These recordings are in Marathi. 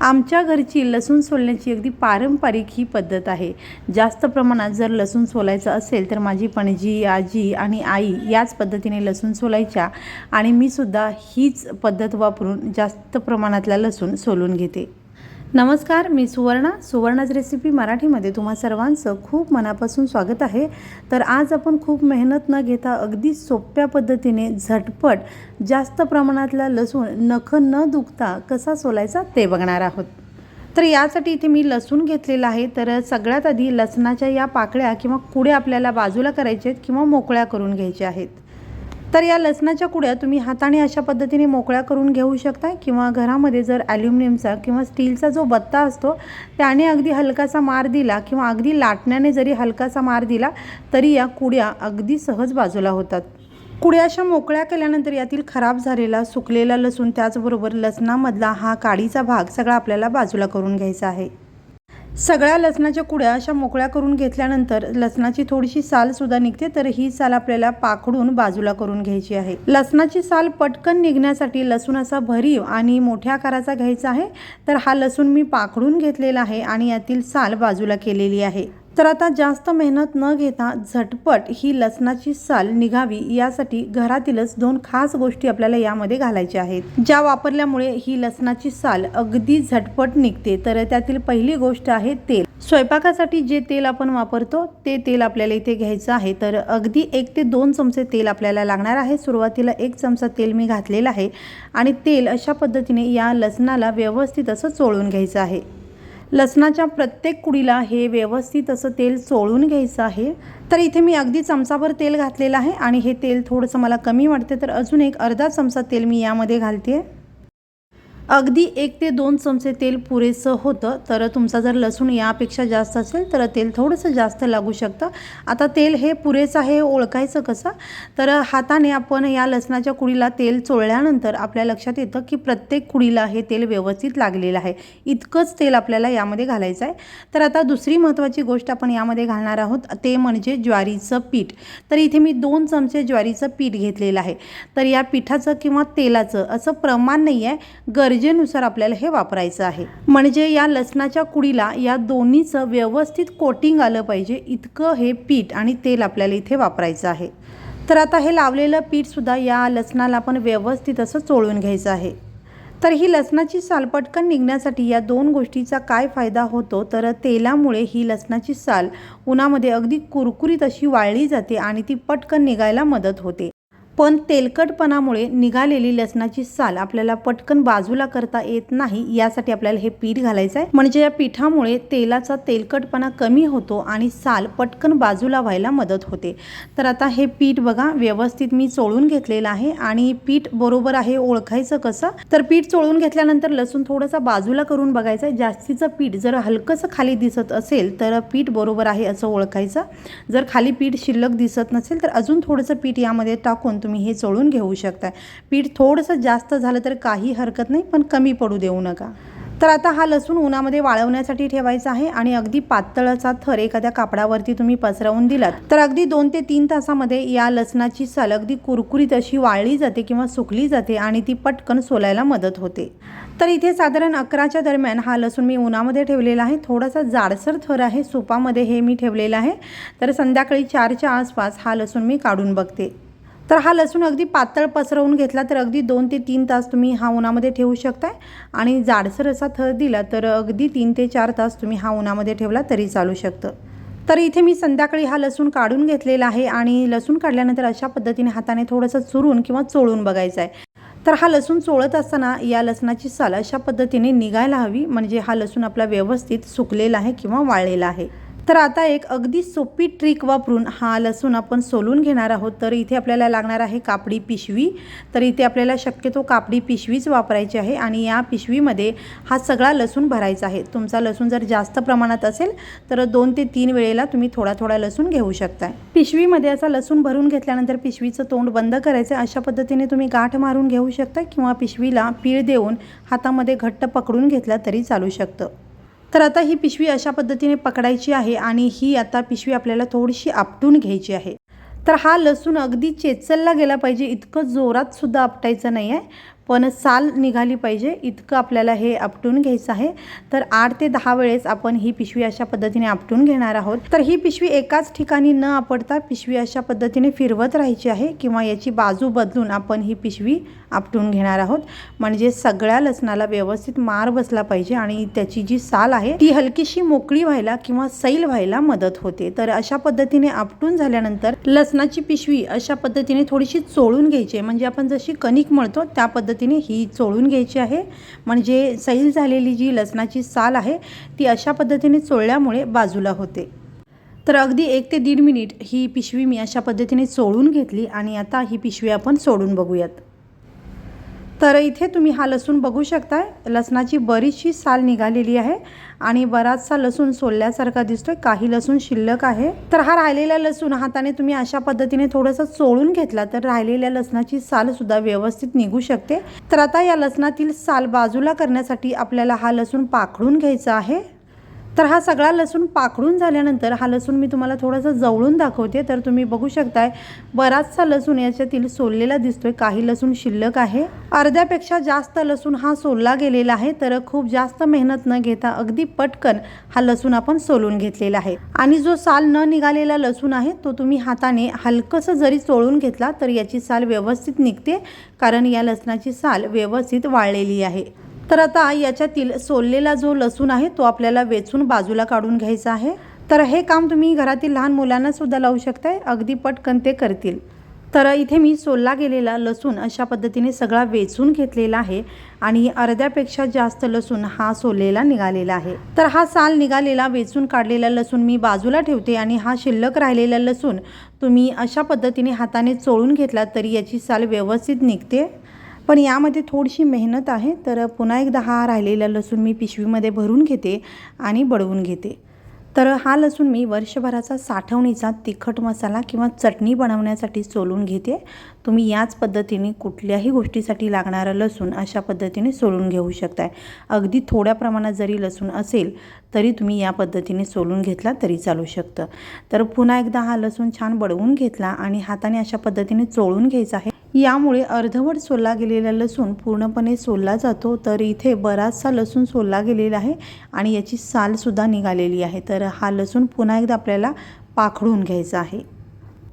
आमच्या घरची लसूण सोलण्याची अगदी पारंपरिक ही पद्धत आहे. जास्त प्रमाणात जर लसूण सोलायचं असेल तर माझी पणजी आजी आणि आई याच पद्धतीने लसूण सोलायच्या आणि मी सुद्धा हीच पद्धत वापरून जास्त प्रमाणातला लसूण सोलून घेते. नमस्कार मी सुवर्णा. सुवर्णाज रेसिपी मराठीमध्ये तुम्हा सर्वांचं खूप मनापासून स्वागत आहे. तर आज आपण खूप मेहनत न घेता अगदी सोप्या पद्धतीने झटपट जास्त प्रमाणातला लसूण नख न दुखता कसा सोलायचा ते बघणार आहोत. तर यासाठी इथे मी लसूण घेतलेला आहे. तर सगळ्यात आधी लसणाच्या या पाकळ्या किंवा कुड्या आपल्याला बाजूला करायच्या आहेत किंवा मोकळ्या करून घ्यायच्या आहेत. तर या लसणाच्या कुड्या तुम्ही हाताने अशा पद्धतीने मोकळ्या करून घेऊ शकता किंवा घरामध्ये जर ॲल्युमिनियमचा किंवा स्टीलचा जो बत्ता असतो त्याने अगदी हलकासा मार दिला किंवा अगदी लाटण्याने जरी हलकासा मार दिला तरी या कुड्या अगदी सहज बाजूला होतात. कुड्या अशा मोकळ्या केल्यानंतर यातील खराब झालेला सुकलेला लसूण त्याचबरोबर लसणामधला हा काडीचा भाग सगळा आपल्याला बाजूला करून घ्यायचा आहे. सगळ्या लसणाच्या कुड्या अशा मोकळ्या करून घेतल्यानंतर लसणाची थोडीशी साल सुद्धा निघते तर ही साल आपल्याला पाखडून बाजूला करून घ्यायची आहे. लसणाची साल पटकन निघण्यासाठी लसूण असा भरीव आणि मोठ्या आकाराचा घ्यायचा आहे. तर हा लसूण मी पाखडून घेतलेला आहे आणि यातील साल बाजूला केलेली आहे. तर आता जास्त मेहनत न घेता झटपट ही लसणाची साल निघावी यासाठी घरातीलच दोन खास गोष्टी आपल्याला यामध्ये घालायच्या आहेत. ज्या वापरल्यामुळे ही लसणाची साल अगदी झटपट निघते. तर त्यातील पहिली गोष्ट आहे तेल. स्वयंपाकासाठी जे तेल आपण वापरतो ते तेल आपल्याला इथे घ्यायचं आहे. तर अगदी एक ते दोन चमचे तेल आपल्याला लागणार आहे. सुरुवातीला एक चमचा तेल मी घातलेला आहे. आणि तेल अशा पद्धतीने या लसणाला व्यवस्थित असं चोळून घ्यायचं आहे. लसणाच्या प्रत्येक कुडीला हे व्यवस्थित असं तेल चोळून घ्यायचं आहे. तर इथे मी अगदी चमचाभर तेल घातलेलं आहे आणि हे तेल थोडंसं मला कमी वाटते तर अजून एक अर्धा चमचा तेल मी यामध्ये घालते. अगदी एक ते दोन चमचे तेल पुरेसं होतं. तर तुमचा जर लसूण यापेक्षा जास्त असेल तर तेल थोडंसं जास्त लागू शकतं. आता तेल हे पुरेसं आहे हे ओळखायचं कसं? तर हाताने आपण या लसणाच्या कुडीला तेल चोळल्यानंतर आपल्या लक्षात येतं की प्रत्येक कुडीला हे तेल व्यवस्थित लागलेलं आहे. इतकंच तेल आपल्याला यामध्ये घालायचं आहे. तर आता दुसरी महत्त्वाची गोष्ट आपण यामध्ये घालणार आहोत ते म्हणजे ज्वारीचं पीठ. तर इथे मी दोन चमचे ज्वारीचं पीठ घेतलेलं आहे. तर या पिठाचं किंवा तेलाचं असं प्रमाण नाही आहे गरजेनुसार आपल्याला हे वापरायचं आहे. म्हणजे या लसणाच्या कुडीला या दोन्हीचं व्यवस्थित कोटिंग आलं पाहिजे. इतकं हे पीठ आणि तेल आपल्याला इथे वापरायचं आहे. तर आता हे लावलेलं पीठसुद्धा या लसणाला आपण व्यवस्थित असं चोळून घ्यायचं आहे. तर ही लसणाची साल पटकन निघण्यासाठी या दोन गोष्टीचा काय फायदा होतो? तर तेलामुळे ही लसणाची साल उन्हामध्ये अगदी कुरकुरीत अशी वाळली जाते आणि ती पटकन निघायला मदत होते. पण तेलकटपणामुळे निघालेली लसणाची साल आपल्याला पटकन बाजूला करता येत नाही यासाठी आपल्याला हे पीठ घालायचं आहे. म्हणजे या पिठामुळे तेलाचा तेलकटपणा कमी होतो आणि साल पटकन बाजूला व्हायला मदत होते. तर आता हे पीठ बघा व्यवस्थित मी चोळून घेतलेलं आहे आणि पीठ बरोबर आहे ओळखायचं कसं? तर पीठ चोळून घेतल्यानंतर लसूण थोडंसं बाजूला करून बघायचं आहे. जास्तीचं पीठ जर हलकंसं खाली दिसत असेल तर पीठ बरोबर आहे असं ओळखायचं. जर खाली पीठ शिल्लक दिसत नसेल तर अजून थोडंसं पीठ यामध्ये टाकून तुम्ही हे चोळून घेऊ शकता पीठ थोडंसं जास्त झालं तर काही हरकत नाही पण कमी पडू देऊ नका. तर आता हा लसूण उन्हामध्ये वाळवण्यासाठी ठेवायचा आहे आणि अगदी पातळाचा थर एखाद्या कापडावरती तुम्ही पसरवून दिलात तर अगदी दोन ते तीन तासामध्ये या लसणाची साल अगदी कुरकुरीत अशी वाळली जाते किंवा सुकली जाते आणि ती पटकन सोलायला मदत होते. तर इथे साधारण अकराच्या दरम्यान हा लसूण मी उन्हामध्ये ठेवलेला आहे. थोडासा जाडसर थर आहे सुपामध्ये हे मी ठेवलेलं आहे. तर संध्याकाळी चारच्या आसपास हा लसूण मी काढून बघते. तर हा लसूण अगदी पातळ पसरवून घेतला तर अगदी दोन ते तीन तास तुम्ही हा उन्हामध्ये ठेवू शकताय. आणि जाडसर असा थर दिला तर अगदी तीन ते चार तास तुम्ही हा उन्हामध्ये ठेवला तरी चालू शकतं. तर इथे मी संध्याकाळी हा लसूण काढून घेतलेला आहे आणि लसूण काढल्यानंतर अशा पद्धतीने हाताने थोडंसं चुरून किंवा चोळून बघायचं आहे तर हा लसूण चोळत असताना या लसणाची साल अशा पद्धतीने निघायला हवी म्हणजे हा लसूण आपला व्यवस्थित सुकलेला आहे किंवा वाळलेला आहे. तर आता एक अगदी सोपी ट्रिक वापरून हा लसूण आपण सोलून घेणार आहोत. तर इथे आपल्याला लागणार आहे कापडी पिशवी. तर इथे आपल्याला शक्यतो कापडी पिशवीच वापरायची आहे आणि या पिशवीमध्ये हा सगळा लसूण भरायचा आहे. तुमचा लसूण जर जास्त प्रमाणात असेल तर दोन ते तीन वेळेला तुम्ही थोडा थोडा लसूण घेऊ शकता पिशवीमध्ये असा लसूण भरून घेतल्यानंतर पिशवीचं तोंड बंद करायचं अशा पद्धतीने तुम्ही गाठ मारून घेऊ शकता किंवा पिशवीला पीळ देऊन हातामध्ये घट्ट पकडून घेतला तरी चालू शकतं. तर आता ही पिशवी अशा पद्धतीने पकडायची आहे आणि ही आता पिशवी आपल्याला थोडीशी आपटून घ्यायची आहे. तर हा लसूण अगदी चेचलला गेला पाहिजे इतकं जोरात सुद्धा आपटायचं नाही आहे. पण साल निघाली पाहिजे इतकं आपल्याला हे आपटून घ्यायचं आहे. तर आठ ते दहा वेळेस आपण ही पिशवी अशा पद्धतीने आपटून घेणार आहोत. तर ही पिशवी एकाच ठिकाणी न आपटता पिशवी अशा पद्धतीने फिरवत राहायची आहे किंवा याची बाजू बदलून आपण ही पिशवी आपटून घेणार आहोत. म्हणजे सगळ्या लसणाला व्यवस्थित मार बसला पाहिजे आणि त्याची जी साल आहे ती हलकीशी मोकळी व्हायला किंवा सैल व्हायला मदत होते. तर अशा पद्धतीने आपटून झाल्यानंतर लसणाची पिशवी अशा पद्धतीने थोडीशी चोळून घ्यायची आहे. म्हणजे आपण जशी कणिक मळतो त्या पद्धतीने ही चोळून घ्यायची आहे. म्हणजे सैल झालेली जी लसणाची साल आहे ती अशा पद्धतीने चोळल्यामुळे बाजूला होते. तर अगदी एक ते दीड मिनिट ही पिशवी मी अशा पद्धतीने चोळून घेतली आणि आता ही पिशवी आपण सोडून बघूयात. तर इथे तुम्ही हा लसूण बघू शकताय. लसणाची बरीचशी साल निघालेली आहे आणि बराचसा लसूण सोलल्यासारखा दिसतोय. काही लसूण शिल्लक आहे. तर हा राहिलेला लसूण हाताने तुम्ही अशा पद्धतीने थोडंसं चोळून घेतला तर राहिलेल्या लसणाची साल सुद्धा व्यवस्थित निघू शकते. तर आता या लसणातील साल बाजूला करण्यासाठी आपल्याला हा लसूण पाखडून घ्यायचा आहे. तर हा सगळा लसूण पाकडून झाल्यानंतर हा लसूण मी तुम्हाला थोडासा जवळून दाखवते. तर तुम्ही बघू शकताय बराचसा लसूण याच्यातील सोललेला दिसतोय. काही लसूण शिल्लक आहे. अर्ध्यापेक्षा जास्त लसूण हा सोलला गेलेला आहे. तर खूप जास्त मेहनत न घेता अगदी पटकन हा लसूण आपण सोलून घेतलेला आहे. आणि जो साल न निघालेला लसूण आहे तो तुम्ही हाताने हलकंसं जरी चोळून घेतला तर याची साल व्यवस्थित निघते कारण या लसणाची साल व्यवस्थित वाळलेली आहे. तर आता याच्यातील सोललेला जो लसूण आहे तो आपल्याला वेचून बाजूला काढून घ्यायचा आहे. तर हे काम तुम्ही घरातील लहान मुलांना सुद्धा लावू शकताय. अगदी पटकन ते करतील. तर इथे मी सोलला गेलेला लसूण अशा पद्धतीने सगळा वेचून घेतलेला आहे आणि अर्ध्यापेक्षा जास्त लसूण हा सोललेला निघालेला आहे. तर हा साल निघालेला वेचून काढलेला लसूण मी बाजूला ठेवते आणि हा शिल्लक राहिलेला लसूण तुम्ही अशा पद्धतीने हाताने चोळून घेतला तरी याची साल व्यवस्थित निघते. पण यामध्ये थोडीशी मेहनत आहे तर पुन्हा एकदा हा राहिलेला लसूण मी पिशवीमध्ये भरून घेते आणि बडवून घेते. तर हा लसूण मी वर्षभराचा साठवणीचा तिखट मसाला किंवा चटणी बनवण्यासाठी सोलून घेते. तुम्ही याच पद्धतीने कुठल्याही गोष्टीसाठी लागणारं लसूण अशा पद्धतीने सोलून घेऊ शकताय. अगदी थोड्या प्रमाणात जरी लसूण असेल तरी तुम्ही या पद्धतीने सोलून घेतला तरी चालू शकतं. तर पुन्हा एकदा हा लसूण छान बडवून घेतला आणि हाताने अशा पद्धतीने चोळून घ्यायचा आहे. यामुळे अर्धवट सोलला गेलेला लसूण पूर्णपणे सोलला जातो. तर इथे बराचसा लसूण सोलला गेलेला आहे आणि याची सालसुद्धा निघालेली आहे. तर हा लसूण पुन्हा एकदा आपल्याला पाखडून घ्यायचा आहे.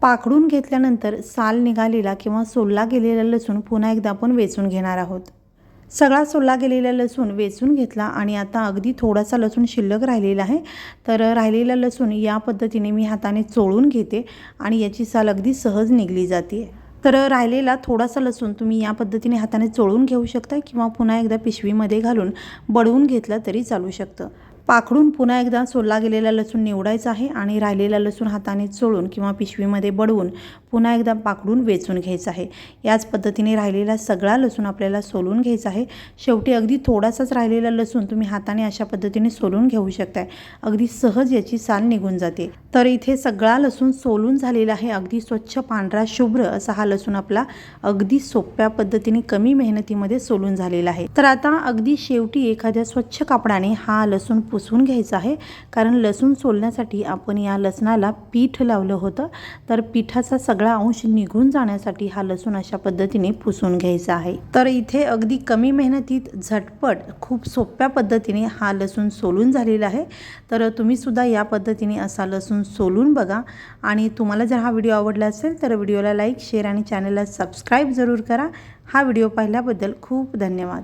पाखडून घेतल्यानंतर साल निघालेला किंवा सोलला गेलेला लसूण पुन्हा एकदा आपण वेचून घेणार आहोत. सगळा सोलला गेलेला लसूण वेचून घेतला आणि आता अगदी थोडासा लसूण शिल्लक राहिलेला आहे. तर राहिलेला लसूण या पद्धतीने मी हाताने चोळून घेते आणि याची साल अगदी सहज निघली जाते. तर राहिलेला थोडासा लसूण तुम्ही या पद्धतीने हाताने चोळून घेऊ शकता किंवा पुन्हा एकदा पिशवीमध्ये घालून बडवून घेतलं तरी चालू शकतं. पाखडून पुन्हा एकदा सोलला गेलेला लसूण निवडायचा आहे आणि राहिलेला लसूण हाताने चोळून किंवा पिशवीमध्ये बडवून पुन्हा एकदा पाकडून वेचून घ्यायचं आहे. याच पद्धतीने राहिलेला सगळा लसूण आपल्याला सोलून घ्यायचा आहे. शेवटी अगदी थोडासाच राहिलेला लसूण तुम्ही हाताने अशा पद्धतीने सोलून घेऊ शकताय. अगदी सहज याची साल निघून जाते. तर इथे सगळा लसूण सोलून झालेला आहे. अगदी स्वच्छ पांढरा शुभ्र असा हा लसूण आपला अगदी सोप्या पद्धतीने कमी मेहनतीमध्ये सोलून झालेला आहे. तर आता अगदी शेवटी एखाद्या स्वच्छ कापडाने हा लसूण पुसून घ्यायचा आहे. कारण लसूण सोलण्यासाठी आपण या लसणाला पीठ लावलं होतं. तर पिठाचा सगळा अंश निघून जाण्यासाठी हा लसूण अशा पद्धतीने पुसून घ्यायचा आहे. तर इथे अगदी कमी मेहनतीत झटपट खूप सोप्या पद्धतीने हा लसूण सोलून झालेला आहे. तर तुम्ही सुद्धा या पद्धतीने असा लसूण सोलून बघा. आणि तुम्हाला जर हा व्हिडिओ आवडला असेल तर व्हिडिओला लाईक शेअर आणि चॅनलला सबस्क्राईब जरूर करा. हा व्हिडिओ पाहिल्याबद्दल खूप धन्यवाद.